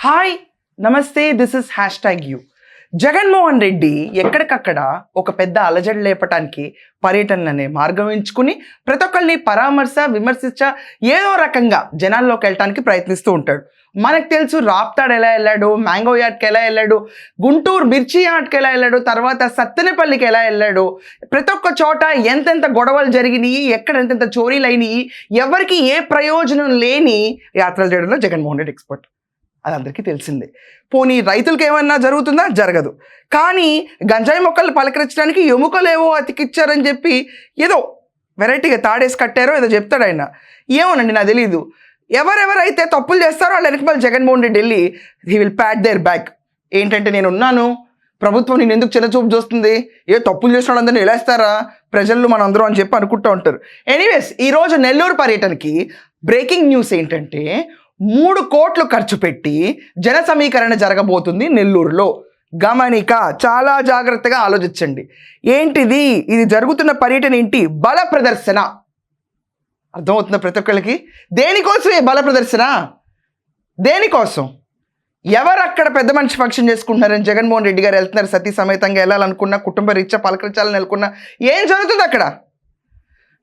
Hi నమస్తే this is hashtag you. Jaganmohan Reddy ఎక్కడికక్కడ ఒక పెద్ద అలజడి లేపటానికి పర్యటన అనే మార్గం ఎంచుకుని ప్రతి ఒక్కరిని పరామర్శ విమర్శించ ఏదో రకంగా జనాల్లోకి వెళ్ళటానికి ప్రయత్నిస్తూ ఉంటాడు. మనకు తెలుసు రాప్తాడు ఎలా వెళ్ళాడు మ్యాంగో యార్డ్కి ఎలా వెళ్ళాడు గుంటూరు మిర్చి యార్డ్కి ఎలా వెళ్ళాడు తర్వాత సత్తెనపల్లికి ఎలా వెళ్ళాడు ప్రతి ఒక్క చోట ఎంతెంత గొడవలు జరిగినాయి ఎక్కడ ఎంతెంత చోరీలు అయినాయి ఎవరికి ఏ ప్రయోజనం లేని యాత్రలు చేయడంలో జగన్మోహన్ రెడ్డి ఎక్స్పర్ట్. అది అందరికీ తెలిసిందే. పోనీ రైతులకు ఏమన్నా జరుగుతుందా? జరగదు. కానీ గంజాయి మొక్కలు పలకరించడానికి ఎముకలేవో అతికిచ్చారని చెప్పి ఏదో వెరైటీగా తాడేసి కట్టారో ఏదో చెప్తాడు ఆయన. ఏమోనండి నాకు తెలియదు ఎవరెవరైతే తప్పులు చేస్తారో వాళ్ళ వెనక మళ్ళీ జగన్మోహన్ రెడ్డి వెళ్ళి he will pat their back ఏంటంటే నేను ఉన్నాను ప్రభుత్వం నేను ఎందుకు చిన్నచూపు చూస్తుంది? ఏ తప్పులు చేసిన వాళ్ళందరినీ వెళ్ళేస్తారా ప్రజలు మన అందరం అని చెప్పి అనుకుంటూ ఉంటారు. ఎనీవేస్ ఈరోజు నెల్లూరు పర్యటనకి బ్రేకింగ్ న్యూస్ ఏంటంటే మూడు కోట్లు ఖర్చు పెట్టి జన సమీకరణ జరగబోతుంది నెల్లూరులో. గమనిక చాలా జాగ్రత్తగా ఆలోచించండి. ఏంటిది? ఇది జరుగుతున్న పర్యటన ఏంటి? బల ప్రదర్శన. అర్థమవుతుంది ప్రతి ఒక్కరికి దేనికోసం ఈ బల ప్రదర్శన? దేనికోసం? ఎవరు అక్కడ పెద్ద మనిషి ఫంక్షన్ చేసుకుంటున్నారని జగన్మోహన్ రెడ్డి గారు వెళ్తున్నారు సతీ సమేతంగా వెళ్ళాలనుకున్నా కుటుంబ రీత్యా పలకరించాలని అనుకున్నా ఏం జరుగుతుంది అక్కడ?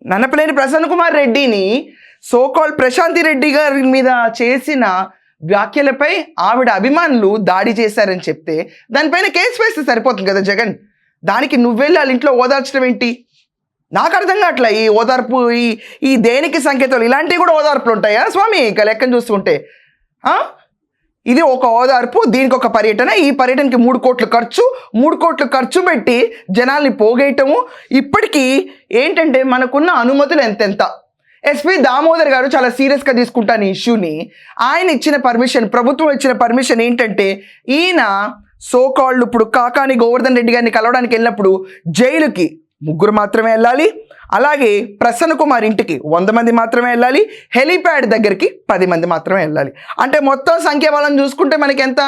నన్నపలేని ప్రసన్న కుమార్ రెడ్డిని సోకాల్ ప్రశాంతి రెడ్డి గారి మీద చేసిన వ్యాఖ్యలపై ఆవిడ అభిమానులు దాడి చేశారని చెప్తే దానిపైన కేసు వేస్తే సరిపోతుంది కదా జగన్? దానికి నువ్వెళ్ళి వాళ్ళ ఇంట్లో ఓదార్చడం ఏంటి? నాకు అర్థం కావట్లే ఈ ఓదార్పు ఈ ఈ దేనికి సంకేతాలు ఇలాంటివి కూడా ఓదార్పులు ఉంటాయా? స్వామి ఇక లెక్కను చూస్తుంటే. ఇది ఒక ఓదార్పు దీనికి ఒక పర్యటన ఈ పర్యటనకి మూడు కోట్లు ఖర్చు మూడు కోట్లు ఖర్చు పెట్టి జనాల్ని పోగేయటము. ఇప్పటికీ ఏంటంటే మనకున్న అనుమతులు ఎంతెంత? ఎస్పీ దామోదర్ గారు చాలా సీరియస్గా తీసుకుంటాను ఈ ఇష్యూని ఆయన ఇచ్చిన పర్మిషన్ ప్రభుత్వం ఇచ్చిన పర్మిషన్ ఏంటంటే ఈయన సోకాళ్ళు ఇప్పుడు కాకాని గోవర్ధన్ రెడ్డి గారిని కలవడానికి వెళ్ళినప్పుడు జైలుకి ముగ్గురు మాత్రమే వెళ్ళాలి. అలాగే ప్రసన్న కుమార్ ఇంటికి వంద మంది మాత్రమే వెళ్ళాలి. హెలీప్యాడ్ దగ్గరికి పది మంది మాత్రమే వెళ్ళాలి. అంటే మొత్తం సంఖ్యాబలం చూసుకుంటే మనకి ఎంత?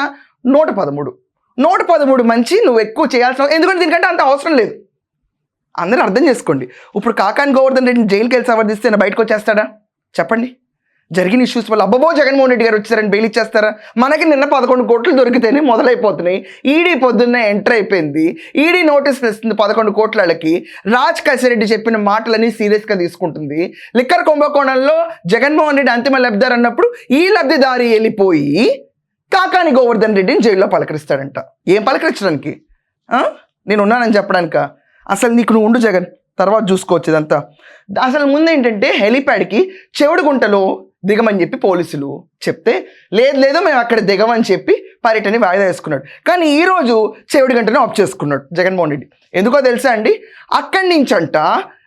నూట పదమూడు. నూట పదమూడు మంచి నువ్వు ఎక్కువ చేయాల్సిన ఎందుకంటే దీనికంటే అంత అవసరం లేదు. అందరూ అర్థం చేసుకోండి. ఇప్పుడు కాకాని గోవర్ధన్ రెడ్డిని జైలుకి వెళ్ళి సమర్థిస్తే బయటకు వచ్చేస్తాడా? చెప్పండి. జరిగిన ఇష్యూస్ వల్ల అబ్బబో జగన్మోహన్ రెడ్డి గారు వచ్చారని బెయిల్ ఇచ్చేస్తారా? మనకి నిన్న పదకొండు కోట్లు దొరికితేనే మొదలైపోతున్నాయి. ఈడీ పొద్దున్నే ఎంటర్ అయిపోయింది. ఈడీ నోటీస్ ఇస్తుంది పదకొండు కోట్లకి. రాజ్ కసిరెడ్డి చెప్పిన మాటలని సీరియస్గా తీసుకుంటుంది. లిక్కర్ కుంభకోణంలో జగన్మోహన్ రెడ్డి అంతిమ లబ్ధిదారు అన్నప్పుడు ఈ లబ్ధిదారి వెళ్ళిపోయి కాకాని గోవర్ధన్ రెడ్డిని జైల్లో పలకరిస్తాడంట. ఏం పలకరించడానికి? నేను ఉన్నానని చెప్పడానిక? అసలు నీకు నువ్వు ఉండు జగన్ తర్వాత చూసుకోవచ్చు ఇదంతా. అసలు ముందు ఏంటంటే హెలిప్యాడ్కి చెవుడుగుంటలో దిగమని చెప్పి పోలీసులు చెప్తే లేదు లేదు మేము అక్కడ దిగమని చెప్పి పర్యటన వాయిదా వేసుకున్నాడు. కానీ ఈరోజు చెవిడి గంటనే ఆఫ్ చేసుకున్నాడు జగన్మోహన్ రెడ్డి. ఎందుకో తెలుసా అండి? అక్కడి నుంచి అంట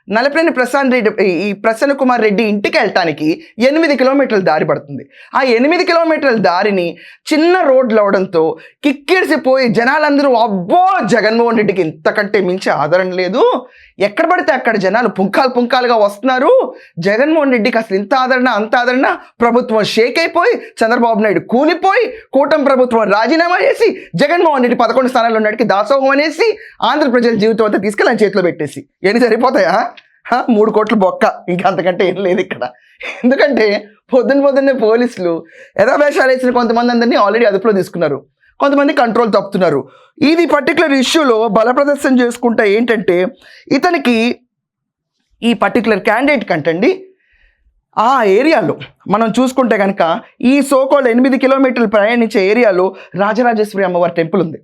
నలపలేని ప్రశాంత్ రెడ్డి ఈ- ప్రసన్న కుమార్ రెడ్డి ఇంటికి వెళ్ళటానికి ఎనిమిది కిలోమీటర్ల దారి పడుతుంది. ఆ ఎనిమిది కిలోమీటర్ల దారిని చిన్న రోడ్లు అవడంతో కిక్కిడిసిపోయి జనాలందరూ అబ్బో జగన్మోహన్ రెడ్డికి ఇంతకంటే మించి ఆదరణ లేదు. ఎక్కడ పడితే అక్కడ జనాలు పుంకాలు పుంకాలుగా వస్తున్నారు. జగన్మోహన్ రెడ్డికి అసలు ఇంత ఆదరణ అంత ఆదరణ? ప్రభుత్వం షేక్ అయిపోయి చంద్రబాబు నాయుడు కూలిపోయి కూటమి ప్రభుత్వం రాజీనామా చేసి జగన్మోహన్ రెడ్డి పదకొండు స్థానాల్లో ఉన్నటికి దాసోహం అనేసి ఆంధ్రప్రదేశ్ జీవితం అంతా తీసుకెళ్ళి చేతిలో పెట్టేసి. ఎన్ని సరిపోతాయా? మూడు కోట్ల బొక్క. ఇంకా అంతకంటే ఏం లేదు ఇక్కడ. ఎందుకంటే పొద్దున్న పొద్దున్నే పోలీసులు యథావేషాలు వేసిన కొంతమంది అందరినీ ఆల్రెడీ అదుపులో తీసుకున్నారు. కొంతమంది కంట్రోల్ తప్పుతున్నారు. ఇది పర్టికులర్ ఇష్యూలో బల ప్రదర్శన చేసుకుంటే ఏంటంటే ఇతనికి ఈ పర్టికులర్ క్యాండిడేట్ కంటండి ఆ ఏరియాలో మనం చూసుకుంటే కనుక ఈ సోకోల్ ఎనిమిది కిలోమీటర్లు ప్రయాణించే ఏరియాలో రాజరాజేశ్వరి అమ్మవారి టెంపుల్ ఉంది.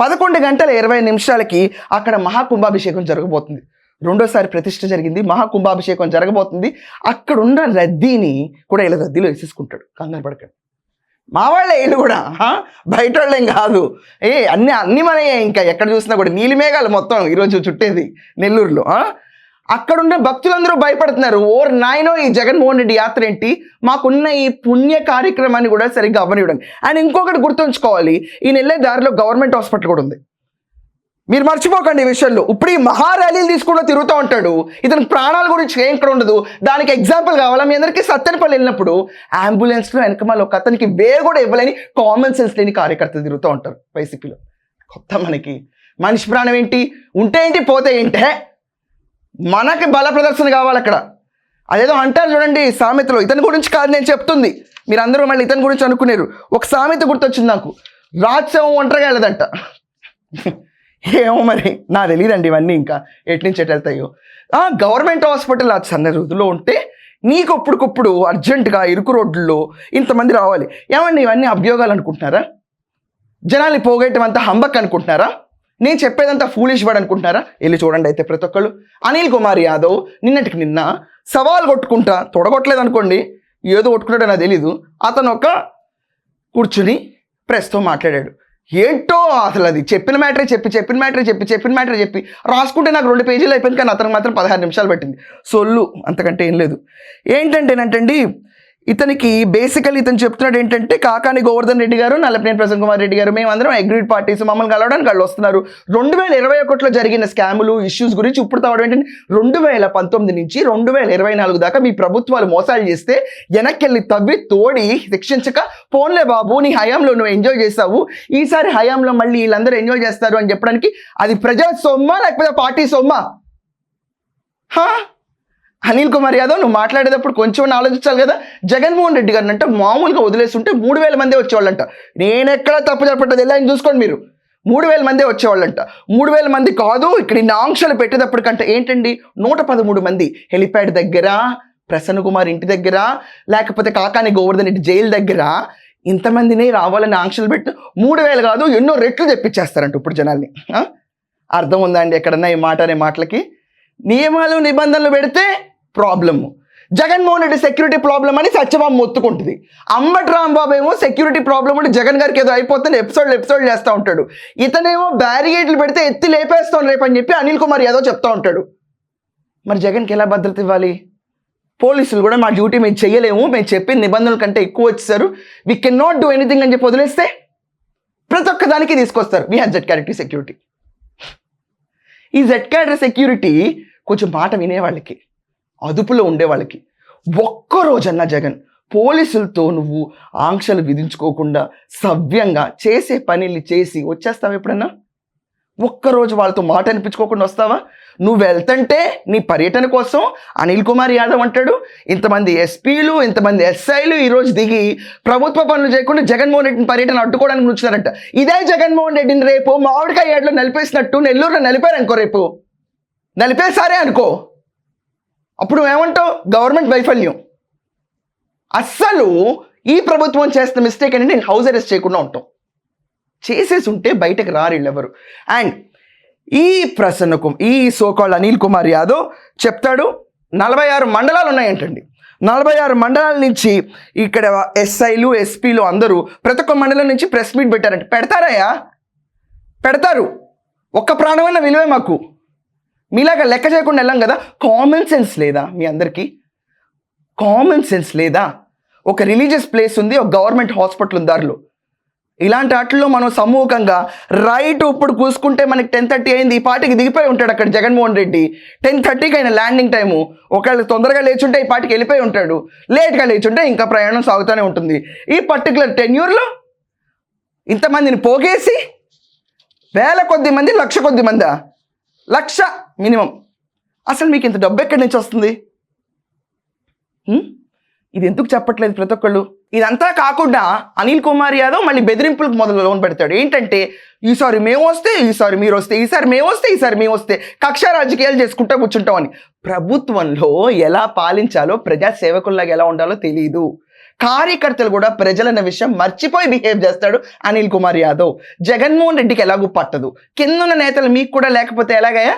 పదకొండు గంటల ఇరవై నిమిషాలకి అక్కడ మహాకుంభాభిషేకం జరగబోతుంది. రెండోసారి ప్రతిష్ట జరిగింది మహాకుంభాభిషేకం జరగబోతుంది. అక్కడున్న రద్దీని కూడా ఇలా రద్దీలో వేసేసుకుంటాడు కంగారు పడకండి. మా వాళ్ళే వీళ్ళు కూడా బయట వాళ్ళేం కాదు. ఏ అన్ని అన్ని మనయే ఇంకా ఎక్కడ చూసినా కూడా నీలిమేఘాలు మొత్తం ఈరోజు చుట్టేది నెల్లూరులో ఆ? అక్కడున్న భక్తులందరూ భయపడుతున్నారు. ఓర్ నాయనో ఈ జగన్మోహన్ రెడ్డి యాత్ర ఏంటి? మాకున్న ఈ పుణ్య కార్యక్రమాన్ని కూడా సరిగ్గా అవ్వనివ్వడం. అండ్ ఇంకొకటి గుర్తుంచుకోవాలి ఈ నెల్లే దారిలో గవర్నమెంట్ హాస్పిటల్ కూడా ఉంది. మీరు మర్చిపోకండి ఈ విషయంలో. ఇప్పుడు ఈ మహా ర్యాలీలు తీసుకుంటూ తిరుగుతూ ఉంటాడు. ఇతని ప్రాణాల గురించి ఏం ఇక్కడ ఉండదు. దానికి ఎగ్జాంపుల్ కావాలా? మీ అందరికీ సత్తెనపల్లి వెళ్ళినప్పుడు అంబులెన్స్లో వెనకమాల ఒక అతనికి వేరు కూడా ఇవ్వలేని కామన్ సెన్స్ లేని కార్యకర్తలు తిరుగుతూ ఉంటారు వైసీపీలో కొత్త మనకి. మనిషి ప్రాణం ఏంటి? ఉంటే ఏంటి? పోతే ఏంటే? మనకి బల ప్రదర్శన కావాలి అక్కడ. అదేదో అంటారు చూడండి సామెతలో. ఇతని గురించి కాదు నేను చెప్తుంది. మీరు అందరూ మళ్ళీ ఇతని గురించి అనుకునేరు. ఒక సామెత గుర్తొచ్చింది నాకు. రాజ్యం ఒంటరిగా వెళ్ళదంట. ఏమో మరి నా తెలియదండి ఇవన్నీ ఇంకా ఎట్నుంచి ఎటు వెళ్తాయో. గవర్నమెంట్ హాస్పిటల్ ఆ సన్న రుదులో ఉంటే నీకు అప్పుడుకప్పుడు అర్జెంటుగా ఇరుకు రోడ్లలో ఇంతమంది రావాలి. ఏమండి ఇవన్నీ అభియోగాలు అనుకుంటున్నారా? జనాలు పోగొట్టడం అంతా హంబక్ అనుకుంటున్నారా? నేను చెప్పేదంతా ఫూలిష్ వర్డ్ అనుకుంటున్నారా? వెళ్ళి చూడండి అయితే ప్రతి ఒక్కళ్ళు. అనిల్ కుమార్ యాదవ్ నిన్నటికి నిన్న సవాల్ కొట్టుకుంటా తొడగొట్టలేదు అనుకోండి ఏదో కొట్టుకుంటాడో నాకు తెలీదు. అతను ఒక కూర్చుని ప్రెస్తో మాట్లాడాడు. ఏంటో అసలు అది చెప్పిన మ్యాటరే చెప్పి చెప్పిన మ్యాటరే చెప్పి చెప్పిన మ్యాటరే చెప్పి. రాసుకుంటే నాకు రెండు పేజీలు అయిపోయింది కానీ అతనికి మాత్రం పదహారు నిమిషాలు పట్టింది. సొల్లు అంతకంటే ఏం లేదు. ఏంటంటేనంటండి ఇతనికి బేసికల్ ఇతను చెప్తున్నాడు ఏంటంటే కాకాని గోవర్ధన్ రెడ్డి గారు నల్లపనేని ప్రసన్న కుమార్ రెడ్డి గారు మేమందరం అగ్రీడ్ పార్టీస్ మమ్మల్ని కలవడానికి వాళ్ళు వస్తున్నారు. రెండు వేల ఇరవై ఒకటిలో జరిగిన స్కాములు ఇష్యూస్ గురించి ఇప్పుడు తావడం ఏంటంటే రెండు వేల పంతొమ్మిది నుంచి రెండు వేల ఇరవై నాలుగు దాకా మీ ప్రభుత్వాలు మోసాలు చేస్తే వెనక్కి తవ్వి తోడి శిక్షించక పోన్లే బాబు నీ హయాంలో నువ్వు ఎంజాయ్ చేస్తావు. ఈసారి హయాంలో మళ్ళీ వీళ్ళందరూ ఎంజాయ్ చేస్తారు అని చెప్పడానికి అది ప్రజా సొమ్మా లేకపోతే పార్టీ సొమ్మా? హా? అనిల్ కుమార్ యాదవ్ నువ్వు మాట్లాడేటప్పుడు కొంచెం ఆలోచించాలి కదా? జగన్మోహన్ రెడ్డి గారిని అంటే మామూలుగా వదిలేస్తుంటే మూడు వేల మందే వచ్చేవాళ్ళంట. నేను ఎక్కడ తప్పు చెప్పట్లేదు ఎలా అని చూసుకోండి మీరు? మూడు వేల మందే వచ్చేవాళ్ళంట. మూడు వేల మంది కాదు ఇక్కడ ఇన్ని ఆంక్షలు పెట్టేటప్పటికంటే ఏంటండి? నూట పదమూడు మంది హెలిప్యాడ్ దగ్గర ప్రసన్న కుమార్ ఇంటి దగ్గర లేకపోతే కాకాని గోవర్ధన్ రెడ్డి జైలు దగ్గర ఇంతమందిని రావాలని ఆంక్షలు పెట్టి మూడు వేలు కాదు ఎన్నో రెట్లు తెప్పించేస్తారంట ఇప్పుడు జనాల్ని. అర్థం ఉందా అండి ఎక్కడన్నా ఈ మాట అనే మాటలకి? నియమాలు నిబంధనలు పెడితే problem. Jaganmohan Reddy security problem అని సత్యబాబు మొత్తుకుంటుంది. అంబటి రాంబాబు ఏమో సెక్యూరిటీ ప్రాబ్లం అంటే జగన్ గారికి ఏదో అయిపోతుంది ఎపిసోడ్ ఎపిసోడ్ చేస్తూ ఉంటాడు. ఇతనేమో బ్యారిగేట్లు పెడితే ఎత్తి లేపేస్తాను రేపు అని చెప్పి అనిల్ కుమార్ యాదవ్ చెప్తా ఉంటాడు. మరి జగన్కి ఎలా భద్రత ఇవ్వాలి? పోలీసులు కూడా మా డ్యూటీ మేము చేయలేము మేము చెప్పిన నిబంధనల కంటే ఎక్కువ వచ్చేసారు. We can not do anything అని చెప్పి వదిలేస్తే ప్రతి ఒక్క దానికి తీసుకొస్తారు. We have Z character security ఈ జెడ్ క్యాడర్ సెక్యూరిటీ కొంచెం మాట వినేవాళ్ళకి. అదుపులో ఉండే వాళ్ళకి. ఒక్క రోజన్నా జగన్ పోలీసులతో నువ్వు ఆంక్షలు విధించుకోకుండా సవ్యంగా చేసే పనిని చేసి వచ్చేస్తావు ఎప్పుడన్నా? ఒక్కరోజు వాళ్ళతో మాట అనిపించుకోకుండా వస్తావా? నువ్వు వెళ్తుంటే నీ పర్యటన కోసం అనిల్ కుమార్ యాదవ్ అంటాడు. ఇంతమంది ఎస్పీలు ఇంతమంది ఎస్ఐలు ఈరోజు దిగి ప్రభుత్వ పనులు చేయకుండా జగన్మోహన్ రెడ్డిని పర్యటన అడ్డుకోవడానికి నుంచున్నారంట ఇదే జగన్మోహన్ రెడ్డిని రేపు మామిడికాయ ఏడులో నలిపేసినట్టు నెల్లూరులో నలిపారు అనుకో రేపు. నలిపేశారే అనుకో. అప్పుడు ఏమంటావు గవర్నమెంట్ వైఫల్యం. అస్సలు ఈ ప్రభుత్వం చేస్తున్న మిస్టేక్ అని నేను హౌస్ అరెస్ట్ చేయకుండా ఉంటాం చేసేసి ఉంటే బయటకు రారు వీళ్ళెవరు. అండ్ ఈ ప్రసన్న ఈ సోకాల్ అనిల్ కుమార్ యాదవ్ చెప్తాడు నలభై ఆరు మండలాలు ఉన్నాయంటండి. నలభై ఆరు మండలాల నుంచి ఇక్కడ ఎస్ఐలు ఎస్పీలు అందరూ ప్రతి ఒక్క మండలం నుంచి ప్రెస్ మీట్ పెట్టారంట. పెడతారయ్యా? పెడతారు. ఒక్క ప్రాణమైన విలువే మాకు. మీలాగా లెక్క చేయకుండా వెళ్ళాం కదా? కామన్ సెన్స్ లేదా మీ అందరికీ? కామన్ సెన్స్ లేదా? ఒక రిలీజియస్ ప్లేస్ ఉంది ఒక గవర్నమెంట్ హాస్పిటల్ ఉంది దారిలో. ఇలాంటి వాటిల్లో మనం సమూహంగా రైట్ ఇప్పుడు కూసుకుంటే మనకి టెన్ థర్టీ అయింది ఈ పాటికి దిగిపోయి ఉంటాడు అక్కడ జగన్మోహన్ రెడ్డి. టెన్ థర్టీకి అయిన ల్యాండింగ్ టైము ఒకవేళ తొందరగా లేచుంటే ఈ పాటికి వెళ్ళిపోయి ఉంటాడు. లేట్గా లేచుంటే ఇంకా ప్రయాణం సాగుతూనే ఉంటుంది. ఈ పర్టికులర్ టెన్యూర్లో ఇంతమందిని పోగేసి వేల కొద్ది మంది లక్ష కొద్ది మందా? లక్ష మినిమం. అసలు మీకు ఇంత డబ్బు ఎక్కడి నుంచి వస్తుంది? ఇది ఎందుకు చెప్పట్లేదు ప్రతి ఒక్కళ్ళు? ఇదంతా కాకుండా అనిల్ కుమార్ యాదవ్ మళ్ళీ బెదిరింపులకు మొదలు లోన్ పెడతాడు. ఏంటంటే ఈసారి మేము వస్తే ఈసారి మీరు వస్తే ఈసారి మేము వస్తే ఈసారి మేము వస్తే కక్ష రాజకీయాలు చేసుకుంటా కూర్చుంటామని ప్రభుత్వంలో ఎలా పాలించాలో ప్రజా సేవకుల్లాగా ఎలా ఉండాలో తెలియదు కార్యకర్తలు కూడా ప్రజలన్న విషయం మర్చిపోయి బిహేవ్ చేస్తాడు అనిల్ కుమార్ యాదవ్. జగన్మోహన్ రెడ్డికి ఎలాగూ పట్టదు. కిందున్న నేతలు మీకు కూడా లేకపోతే ఎలాగయ్యా?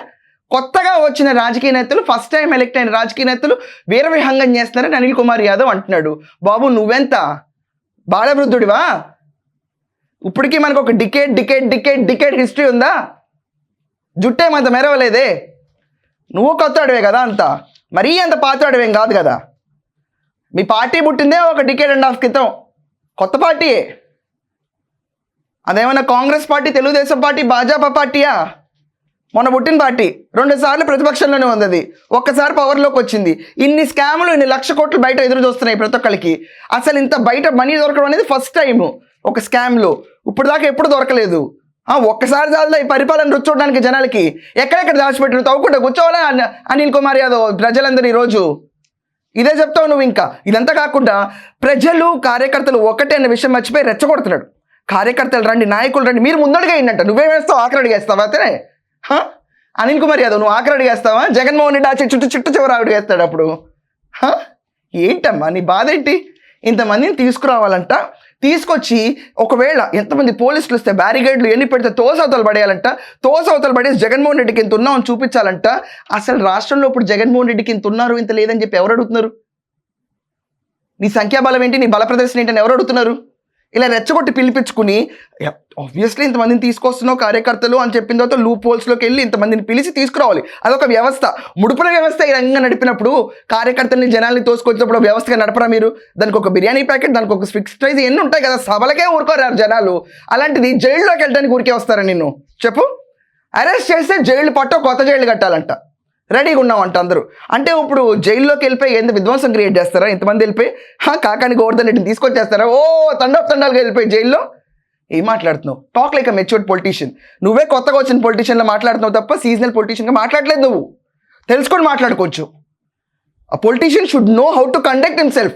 కొత్తగా వచ్చిన రాజకీయ నేతలు ఫస్ట్ టైం ఎలక్ట్ అయిన రాజకీయ నేతలు వీరవిహంగం చేస్తున్నారని అనిల్ కుమార్ యాదవ్ అంటున్నాడు. బాబు నువ్వెంత? బాలవృద్ధుడివా? ఇప్పటికీ మనకు ఒక decade decade decade decade history ఉందా? జుట్టేమంత మెరవలేదే. నువ్వు కొత్తవాడివే కదా అంత. మరీ అంత పాతవాడివేం కాదు కదా. మీ పార్టీ పుట్టిందే ఒక డికేట్ అండ్ హాఫ్ క్రితం. కొత్త పార్టీయే. అదేమన్నా కాంగ్రెస్ పార్టీ తెలుగుదేశం పార్టీ భాజపా పార్టీయా? మొన్న పుట్టిన పార్టీ రెండు సార్లు ప్రతిపక్షంలోనే ఉంది ఒక్కసారి పవర్లోకి వచ్చింది. ఇన్ని స్కాములు ఇన్ని లక్ష కోట్లు బయట ఎదురు చూస్తున్నాయి ప్రతి ఒక్కరికి అసలు ఇంత బయట మనీ దొరకడం అనేది ఫస్ట్ టైం ఒక స్కామ్లో ఇప్పుడు దాకా ఎప్పుడు దొరకలేదు. ఆ, ఒక్కసారి చాలు ఈ పరిపాలన రుచి చూడడానికి జనాలకి? ఎక్కడెక్కడ దాచిపెట్టిన తవ్వుకుంటే కూర్చోవాలా అనిల్ కుమార్ యాదవ్ ప్రజలందరూ ఈరోజు? ఇదే చెప్తావు నువ్వు ఇంకా. ఇదంతా కాకుండా ప్రజలు కార్యకర్తలు ఒకటే అనే విషయం మర్చిపోయి రెచ్చగొడుతున్నాడు. కార్యకర్తలు రండి నాయకులు రండి. మీరు ముందడుగా అయిందంట నువ్వేం వేస్తావు? ఆఖరి అడిగేస్తావా అతనే? అనిల్ కుమార్ యాదవ్ నువ్వు ఆఖరి అడిగేస్తావా? జగన్మోహన్ రెడ్డి ఆచే చుట్టూ చుట్టూ చివరి అడిగేస్తాడు అప్పుడు. హ? ఏంటమ్మా నీ బాధ ఏంటి? ఇంతమందిని తీసుకురావాలంట తీసుకొచ్చి ఒకవేళ ఎంతమంది పోలీసులు వస్తే బ్యారిగేడ్లు ఎన్ని పెడితే తోసవతలు పడేయాలంట తోసవతలు పడేసి జగన్మోహన్ రెడ్డికి ఇంత ఉన్నామని చూపించాలంట అసలు రాష్ట్రంలో ఇప్పుడు జగన్మోహన్ రెడ్డికి ఇంత ఉన్నారు ఇంత లేదని చెప్పి ఎవరు అడుగుతున్నారు? నీ సంఖ్యాబలం ఏంటి? నీ బల ప్రదర్శన ఏంటని ఎవరు అడుగుతున్నారు? ఇలా రెచ్చగొట్టి పిలిపించుకుని ఆబ్వియస్లీ ఇంతమందిని తీసుకొస్తున్నావు కార్యకర్తలు అని చెప్పిన తర్వాత లూప్ హోల్స్లోకి వెళ్ళి ఇంతమందిని పిలిచి తీసుకురావాలి. అదొక వ్యవస్థ. ముడుపుల వ్యవస్థ ఈ రంగంగా నడిపినప్పుడు కార్యకర్తల్ని జనాల్ని తోసుకొచ్చినప్పుడు వ్యవస్థగా నడపరా మీరు? దానికి ఒక బిర్యానీ ప్యాకెట్ దానికి ఒక ఫిక్స్ ప్రైస్ ఎన్ని ఉంటాయి కదా సభలకే ఊరుకోరారు జనాలు. అలాంటిది జైల్లోకి వెళ్ళడానికి ఊరికే వస్తారా నిన్ను? చెప్పు. అరెస్ట్ చేస్తే జైలు పట్టో కొత్త జైలు కట్టాలంట. రెడీగా ఉన్నామంట అందరూ. అంటే ఇప్పుడు జైల్లోకి వెళ్ళిపోయి ఎంత విధ్వంసం క్రియేట్ చేస్తారా? ఇంతమంది వెళ్ళిపోయి హా కాకాని గోవర్ధన్ రెడ్డిని తీసుకొచ్చేస్తారా? ఓ తండప్ తండాలుగా వెళ్ళిపోయి జైల్లో. ఏం మాట్లాడుతున్నావు? Talk like a matured politician నువ్వే కొత్తగా వచ్చిన పొలిటీషియన్లో మాట్లాడుతున్నావు తప్ప సీజనల్ పొలిటీషియన్గా మాట్లాడలేదు నువ్వు. తెలుసుకొని మాట్లాడుకోవచ్చు. ఆ politician should know how to conduct himself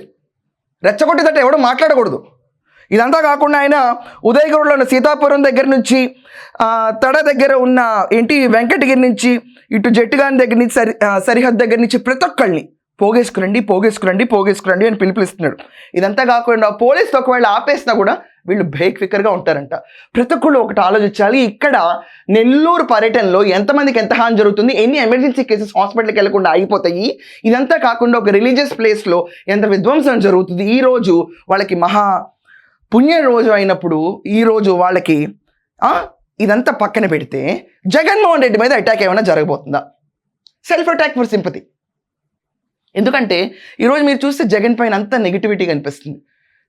రెచ్చగొట్టేటట్టు ఎవడో మాట్లాడకూడదు. ఇదంతా కాకుండా ఆయన ఉదయగిరిలో ఉన్న సీతాపురం దగ్గర నుంచి తడ దగ్గర ఉన్న ఏంటి వెంకటగిరి నుంచి ఇటు జట్టుగాని దగ్గర నుంచి సరి సరిహద్దు దగ్గర నుంచి ప్రతి ఒక్కళ్ళని పోగేసుకురండి పోగేసుకురండి పోగేసుకురండి అని పిలుపునిస్తున్నాడు ఇదంతా కాకుండా పోలీసులు ఒకవేళ ఆపేసినా కూడా వీళ్ళు బేక్ ఫికర్గా ఉంటారంట. ప్రతి ఒక్కళ్ళు ఒకటి ఆలోచించాలి. ఇక్కడ నెల్లూరు పర్యటనలో ఎంతమందికి ఎంత హాని జరుగుతుంది? ఎన్ని ఎమర్జెన్సీ కేసెస్ హాస్పిటల్కి వెళ్ళకుండా అయిపోతాయి? ఇదంతా కాకుండా ఒక రిలీజియస్ ప్లేస్లో ఎంత విధ్వంసం జరుగుతుంది? ఈ రోజు వాళ్ళకి మహా పుణ్య రోజు అయినప్పుడు ఈరోజు వాళ్ళకి ఇదంతా పక్కన పెడితే జగన్మోహన్ రెడ్డి మీద అటాక్ ఏమైనా జరగబోతుందా? సెల్ఫ్ అటాక్ ఫర్ సింపతి ఎందుకంటే ఈరోజు మీరు చూస్తే జగన్ పైన అంత నెగిటివిటీ కనిపిస్తుంది.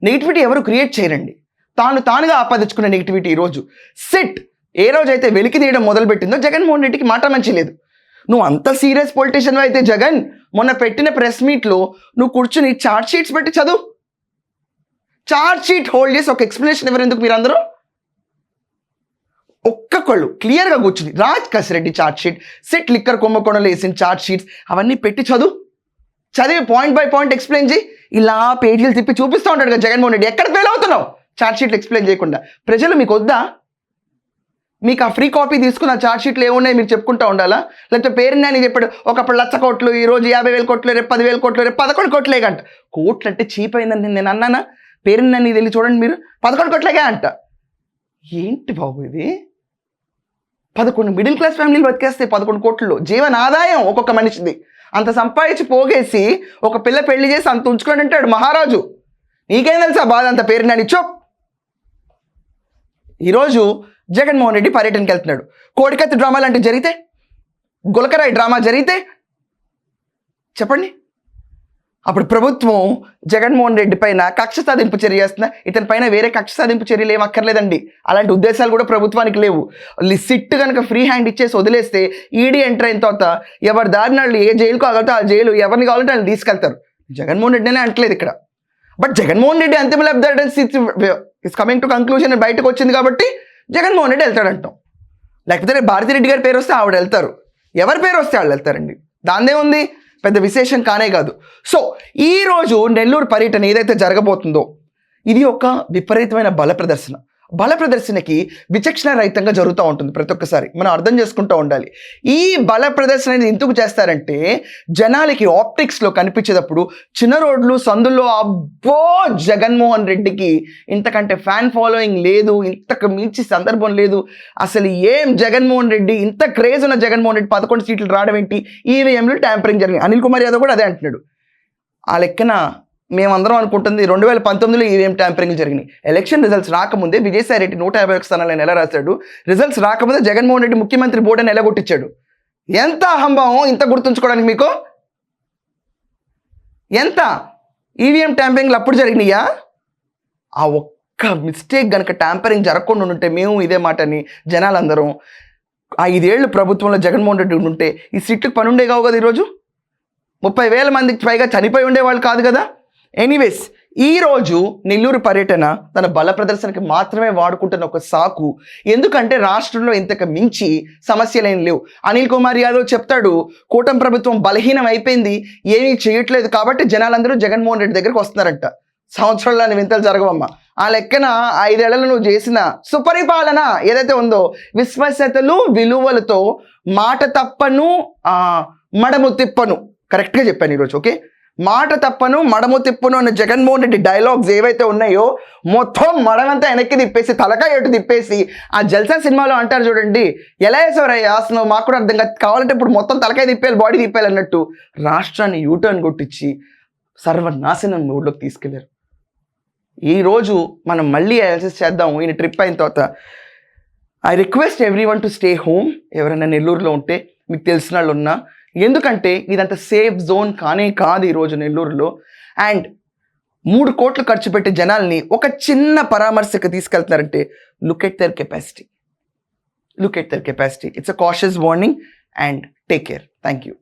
నెగిటివిటీ ఎవరు క్రియేట్ చేయరండి. తాను తానుగా ఆపాదించుకున్న నెగిటివిటీ ఈరోజు సిట్ ఏ రోజైతే వెలికి తీయడం మొదలుపెట్టిందో జగన్మోహన్ రెడ్డికి మాట మంచి లేదు. నువ్వు అంత సీరియస్ పొలిటీషియన్ అయితే జగన్ మొన్న పెట్టిన ప్రెస్ మీట్లో నువ్వు కూర్చుని చార్ట్ షీట్స్ పెట్టి చదువు. చార్ట్ షీట్ హోల్డ్ చేసి ఒక ఎక్స్ప్లెనేషన్ ఎవరు ఎందుకు మీరు అందరూ ఒక్కొక్కళ్ళు క్లియర్గా కూర్చుంది Raj Kasireddy chart sheet SIT liquor కుంభకోణంలో వేసిన చార్ట్ షీట్స్ అవన్నీ పెట్టి చదువు. చదివి పాయింట్ బై పాయింట్ ఎక్స్ప్లెయిన్ చేయి. ఇలా పేజీలు తిప్పి చూపిస్తూ ఉంటాడు కదా జగన్మోహన్ రెడ్డి. ఎక్కడ ఫెయిల్ అవుతున్నావు? చార్ట్ షీట్లు ఎక్స్ప్లెయిన్ చేయకుండా. ప్రజలు మీకు వద్దా? మీకు ఆ ఫ్రీ కాపీ తీసుకున్న చార్ట్ షీట్లు ఏమున్నాయి మీరు చెప్పుకుంటూ ఉండాలా? లేకపోతే పేరుని అని చెప్పాడు ఒకప్పుడు లచ్చ కోట్లు ఈ రోజు యాభై వేల కోట్లు రేపు పదివేల కోట్లు రేపు పదకొండు కోట్లే గంట కోట్లు అంటే చీప్ అయిందని నేను అన్నానా? పేరుని నన్ను వెళ్ళి చూడండి మీరు. పదకొండు కోట్లకే అంట. ఏంటి బాబు ఇది? పదకొండు మిడిల్ క్లాస్ ఫ్యామిలీలు బతికేస్తే పదకొండు కోట్లు. జీవన ఆదాయం ఒక్కొక్క మనిషిది. అంత సంపాదించి పోగేసి ఒక పిల్ల పెళ్ళి చేసి అంత ఉంచుకొని అంటాడు మహారాజు. నీకేం తెలుసా బాధ? అంత పేరు నాని ఇచ్చో. ఈరోజు జగన్మోహన్ రెడ్డి పర్యటనకి వెళ్తున్నాడు. కోడికత్తి డ్రామా లాంటివి జరిగితే గులకరాయి డ్రామా జరిగితే చెప్పండి. అప్పుడు ప్రభుత్వం జగన్మోహన్ రెడ్డి పైన కక్ష సాధింపు చర్య చేస్తున్న. ఇతని పైన వేరే కక్ష సాధింపు చర్యలు ఏం అక్కర్లేదండి. అలాంటి ఉద్దేశాలు కూడా ప్రభుత్వానికి లేవు. సిట్ కనుక ఫ్రీ హ్యాండ్ ఇచ్చేసి వదిలేస్తే ఈడీ ఎంటర్ అయిన తర్వాత ఎవరి దారిన వాళ్ళు ఏ జైలు కావాలంటే ఆ జైలు ఎవరిని కావాలంటే వాళ్ళు తీసుకెళ్తారు. జగన్మోహన్ రెడ్డి అనే అంటలేదు ఇక్కడ. బట్ జగన్మోహన్ రెడ్డి అంతిమ లబ్ధి ఇస్ కమింగ్ టు కంక్లూజన్ బయటకు వచ్చింది కాబట్టి జగన్మోహన్ రెడ్డి వెళ్తాడంటాం లేకపోతే భారతిరెడ్డి గారి పేరు వస్తే ఆవిడ వెళ్తారు. ఎవరి పేరు వస్తే వాళ్ళు వెళ్తారండి. దాందే ఉంది పెద్ద విశేషం కానే కాదు. సో ఈ రోజు నెల్లూరు పర్యటన ఏదైతే జరగబోతుందో ఇది ఒక విపరీతమైన బల ప్రదర్శన. బల ప్రదర్శనకి విచక్షణ రహితంగా జరుగుతూ ఉంటుంది ప్రతి ఒక్కసారి. మనం అర్థం చేసుకుంటూ ఉండాలి. ఈ బల ప్రదర్శన అనేది ఎందుకు చేస్తారంటే జనాలకి ఆప్టిక్స్లో కనిపించేటప్పుడు చిన్న రోడ్లు సందుల్లో అబ్బో జగన్మోహన్ రెడ్డికి ఇంతకంటే ఫ్యాన్ ఫాలోయింగ్ లేదు ఇంతకు మించి సందర్భం లేదు. అసలు ఏం జగన్మోహన్ రెడ్డి ఇంత క్రేజ్ ఉన్న జగన్మోహన్ రెడ్డి పదకొండు సీట్లు రావడం ఏంటి? ఈవీఎంలు ట్యాంపరింగ్ జరిగింది. అనిల్ కుమార్ యాదవ్ కూడా అదే అంటున్నాడు. ఆ లెక్కన మేమందరం అనుకుంటుంది రెండు వేల పంతొమ్మిదిలో ఈవీఎం ట్యాంపరింగ్ జరిగినాయి. ఎలక్షన్ రిజల్ట్స్ రాకముందే విజయసాయి రెడ్డి నూట యాభై ఒక స్థానాలను ఎలా రాశాడు. రిజల్ట్స్ రాకముందే జగన్మోహన్ రెడ్డి ముఖ్యమంత్రి బోర్డు అని ఎలా కొట్టించాడు ఎంత అహంభావం ఇంత గుర్తుంచుకోవడానికి మీకు? ఎంత? ఈవీఎం ట్యాంపరింగ్లు అప్పుడు జరిగినాయా? ఆ ఒక్క మిస్టేక్ గనక ట్యాంపరింగ్ జరగకుండా ఉంటే మేము ఇదే మాటని జనాలందరం ఐదేళ్ళు ప్రభుత్వంలో జగన్మోహన్ రెడ్డి ఉంటే ఈ సీట్లకు పని కావు కదా ఈరోజు? ముప్పై వేల మందికి పైగా చనిపోయి ఉండేవాళ్ళు కాదు కదా? ఎనీవేస్ ఈ రోజు నెల్లూరు పర్యటన తన బల ప్రదర్శనకి మాత్రమే వాడుకుంటున్న ఒక సాకు. ఎందుకంటే రాష్ట్రంలో ఇంతకు మించి సమస్యలేం లేవు. అనిల్ కుమార్ యాదవ్ చెప్తాడు కూటమి ప్రభుత్వం బలహీనం అయిపోయింది ఏమీ చేయట్లేదు కాబట్టి జనాలందరూ జగన్మోహన్ రెడ్డి దగ్గరికి వస్తున్నారంట. సంవత్సరంలో వింతలు జరగవమ్మా. ఆ లెక్కన ఐదేళ్ళలో నువ్వు చేసిన సుపరిపాలన ఏదైతే ఉందో విశ్వసతలు విలువలతో మాట తప్పను మడము తిప్పను. కరెక్ట్గా చెప్పాను ఈరోజు ఓకే? మాట తప్పను మడము తిప్పను అన్న జగన్మోహన్ రెడ్డి డైలాగ్స్ ఏవైతే ఉన్నాయో మొత్తం మడమంతా వెనక్కి తిప్పేసి తలకాయ ఎటు తిప్పేసి ఆ జల్సా సినిమాలో అంటారు చూడండి ఎలా వేసావరయ్యా అసలు మాకు కూడా అర్థం కాదు. కావాలంటే ఇప్పుడు మొత్తం తలకాయ తిప్పేయాలి బాడీ తిప్పేయాలి అన్నట్టు రాష్ట్రాన్ని యూటర్న్ కొట్టించి సర్వనాశనం మూడ్లోకి తీసుకెళ్ళారు. ఈరోజు మనం మళ్ళీ అనాలిసిస్ చేద్దాం. ఈయన ట్రిప్ అయిన తర్వాత I request everyone to stay home ఎవరైనా నెల్లూరులో ఉంటే మీకు తెలిసిన వాళ్ళు ఉన్నా ఎందుకంటే ఇదంత సేఫ్ జోన్ కానే కాదు ఈరోజు నెల్లూరులో. అండ్ మూడు కోట్లు ఖర్చు పెట్టే జనాల్ని ఒక చిన్న పరామర్శకు తీసుకెళ్తున్నారంటే look at their capacity look at their capacity it's a cautious warning and take care thank you